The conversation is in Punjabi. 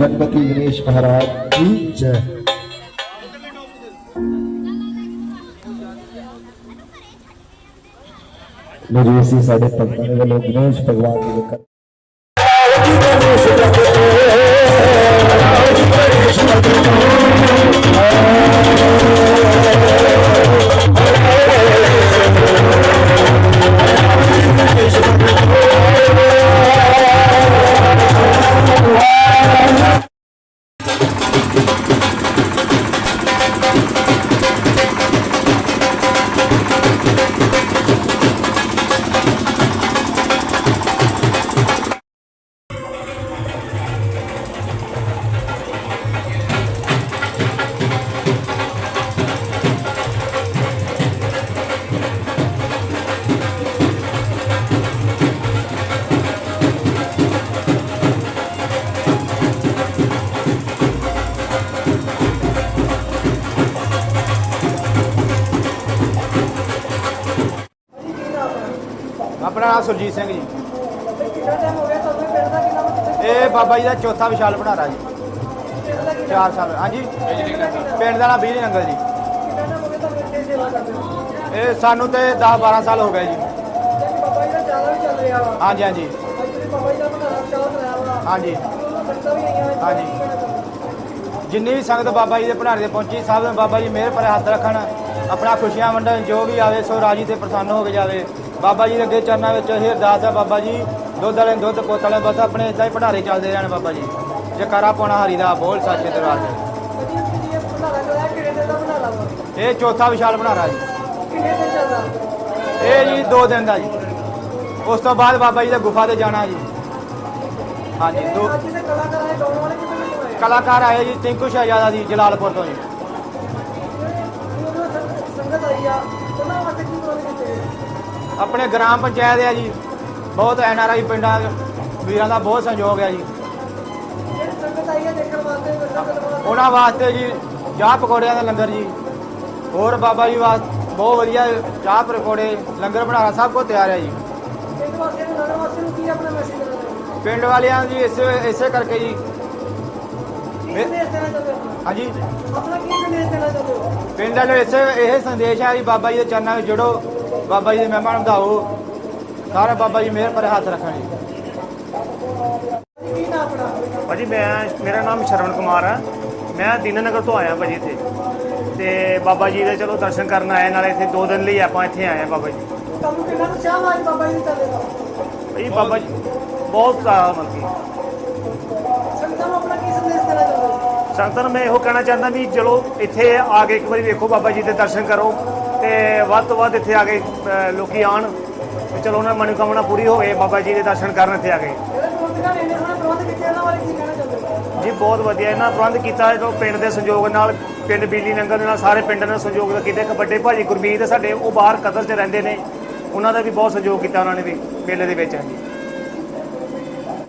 ਬਲੀ ਗਣਪਤੀ ਗਣੇਸ਼ ਮਹਾਰਾਜ ਕੀ ਜੈ ਮੇਰੀ ਅਸੀਂ ਸਾਡੇ ਭਗਤਾਂ ਦੇ ਵੱਲੋਂ ਗਣੇਸ਼ ਭਗਵਾਨ ਜੀ ਦੇ ਘਰ ਆਪਣਾ ਨਾਮ ਸੁਰਜੀਤ ਸਿੰਘ ਜੀ। ਇਹ ਬਾਬਾ ਜੀ ਦਾ ਚੌਥਾ ਵਿਸ਼ਾਲ ਭੰਡਾਰਾ ਜੀ। 4 ਸਾਲ, ਹਾਂਜੀ। ਪਿੰਡ ਦਾ ਨਾਂ ਬੀਰੀ ਨੰਗਲ ਜੀ। ਇਹ ਸਾਨੂੰ ਤੇ 10 12 ਸਾਲ ਹੋ ਗਏ ਜੀ। ਹਾਂਜੀ ਹਾਂਜੀ। ਹਾਂਜੀ। ਹਾਂਜੀ। ਜਿੰਨੀ ਵੀ ਸੰਗਤ ਬਾਬਾ ਜੀ ਦੇ ਭੰਡਾਰੇ ਤੇ ਪਹੁੰਚੀ, ਸਭ ਨੂੰ ਬਾਬਾ ਜੀ ਮਿਹਰ ਭਰੇ ਹੱਥ ਰੱਖਣ, ਆਪਣਾ ਖੁਸ਼ੀਆਂ ਵੰਡਣ, ਜੋ ਵੀ ਆਵੇ, ਸੋ ਰਾਜੀ ਤੇ ਪ੍ਰਸੰਨ ਹੋ ਕੇ ਜਾਵੇ। ਬਾਬਾ ਜੀ ਦੇ ਅੱਗੇ ਚਰਨਾਂ ਵਿੱਚ ਇਹ ਅਰਦਾਸ ਹੈ ਬਾਬਾ ਜੀ, ਦੁੱਧ ਵਾਲੇ ਨੂੰ ਦੁੱਧ, ਪੁੱਤ ਵਾਲੇ ਨੂੰ ਬਸ ਆਪਣੇ ਇਦਾਂ ਹੀ ਭੰਡਾਰੇ ਚੱਲਦੇ ਰਹਿਣ ਬਾਬਾ ਜੀ। ਜਕਾਰਾ ਪਾਉਣਾ ਹਰੀ ਦਾ ਬੋਲ ਸੱਚੇ ਦਰਬਾਰ ਤੇ ਇਹ ਚੌਥਾ ਵਿਸ਼ਾਲ ਭੰਡਾਰਾ ਜੀ। ਇਹ ਜੀ 2 ਦਿਨ ਦਾ ਜੀ। ਉਸ ਤੋਂ ਬਾਅਦ ਬਾਬਾ ਜੀ ਦੇ ਗੁਫਾ ਤੇ ਜਾਣਾ ਜੀ। ਹਾਂਜੀ, ਦੋ ਕਲਾਕਾਰ ਆਏ ਜੀ, ਟਿੰਕੂ ਸ਼ਹਿਜ਼ਾਦਾ ਜੀ, ਜਲਾਲਪੁਰ ਤੋਂ ਜੀ। ਆਪਣੇ ਗ੍ਰਾਮ ਪੰਚਾਇਤ ਹੈ ਜੀ। ਬਹੁਤ ਐਨ ਆਰ ਆਈ ਪਿੰਡਾਂ ਦੇ ਵੀਰਾਂ ਦਾ ਬਹੁਤ ਸਹਿਯੋਗ ਹੈ ਜੀ। ਉਹਨਾਂ ਵਾਸਤੇ ਜੀ ਚਾਹ ਪਕੌੜਿਆਂ ਦਾ ਲੰਗਰ ਜੀ। ਹੋਰ ਬਾਬਾ ਜੀ ਵਾਸਤੇ ਬਹੁਤ ਵਧੀਆ ਚਾਹ ਪਕੌੜੇ ਲੰਗਰ ਬਣਾਉਣਾ ਸਭ ਕੁਝ ਤਿਆਰ ਹੈ ਜੀ। ਪਿੰਡ ਵਾਲਿਆਂ ਜੀ ਇਸੇ ਇਸੇ ਕਰਕੇ ਜੀ। ਹਾਂਜੀ। ਪਿੰਡ ਵਾਲੇ ਇਸੇ ਇਹ ਸੰਦੇਸ਼ ਹੈ ਜੀ ਬਾਬਾ ਜੀ ਦੇ ਚਰਨਾਂ ਵਿੱਚ ਜੁੜੋ। ਬਾਬਾ ਜੀ ਦੇ ਮਹਿਮਾ ਨੂੰ ਵਧਾਓ। ਸਾਰੇ ਬਾਬਾ ਜੀ ਮਿਹਰ ਭਰੇ ਹੱਥ ਰੱਖਣ। ਜੀ ਭਾਜੀ ਮੈਂ ਮੇਰਾ ਨਾਮ ਸ਼ਰਵਣ ਕੁਮਾਰ ਹੈ ਮੈਂ ਦੀਨਾਨਗਰ ਤੋਂ ਆਇਆ ਭਾਜੀ ਇੱਥੇ। ਤੇ ਬਾਬਾ ਜੀ ਦੇ ਚਲੋ ਦਰਸ਼ਨ ਕਰਨ ਆਏ ਨਾਲੇ ਇੱਥੇ ਦੋ ਦਿਨ ਲਈ ਆਪਾਂ ਇੱਥੇ ਆਏ ਆ ਬਾਬਾ ਜੀ। ਭਾਜੀ ਬਾਬਾ ਜੀ ਬਹੁਤ ਜ਼ਿਆਦਾ ਮਤਲਬ ਕਿ। ਸੰਗਤਾਂ ਨੂੰ ਮੈਂ ਇਹੋ ਕਹਿਣਾ ਚਾਹੁੰਦਾ ਵੀ ਚਲੋ ਇੱਥੇ ਆ ਕੇ ਇੱਕ ਵਾਰੀ ਵੇਖੋ ਬਾਬਾ ਜੀ ਦੇ ਦਰਸ਼ਨ ਕਰੋ। ਤੇ ਵੱਧ ਤੋਂ ਵੱਧ ਇੱਥੇ ਆ ਕੇ ਅ, ਲੋਕੀ ਆਣ ਤੇ ਚਲੋ ਉਹਨਾਂ ਦੀ ਮਨੋਕਾਮਨਾ ਪੂਰੀ ਹੋਵੇ ਬਾਬਾ ਜੀ ਦੇ ਦਰਸ਼ਨ ਕਰਨ ਇੱਥੇ ਆ ਕੇ। ਜੀ ਬਹੁਤ ਵਧੀਆ। ਇਹਨਾਂ ਪ੍ਰਬੰਧ ਕੀਤਾ ਜੋ ਪਿੰਡ ਦੇ ਸਹਿਯੋਗ ਨਾਲ ਪਿੰਡ ਬੀਲੀ ਨੰਗਲ ਦੇ ਨਾਲ ਸਾਰੇ ਪਿੰਡਾਂ ਨੇ ਸਹਿਯੋਗ ਕੀਤਾ। ਇੱਕ ਵੱਡੇ ਭਾਜੀ ਗੁਰਮੀਤ ਸਾਡੇ ਉਹ ਬਾਹਰ ਕਤਰ 'ਚ ਰਹਿੰਦੇ ਨੇ। ਉਹਨਾਂ ਦਾ ਵੀ ਬਹੁਤ ਸਹਿਯੋਗ ਕੀਤਾ ਉਹਨਾਂ ਨੇ ਵੀ ਮੇਲੇ ਦੇ ਵਿੱਚ। ਹਾਂਜੀ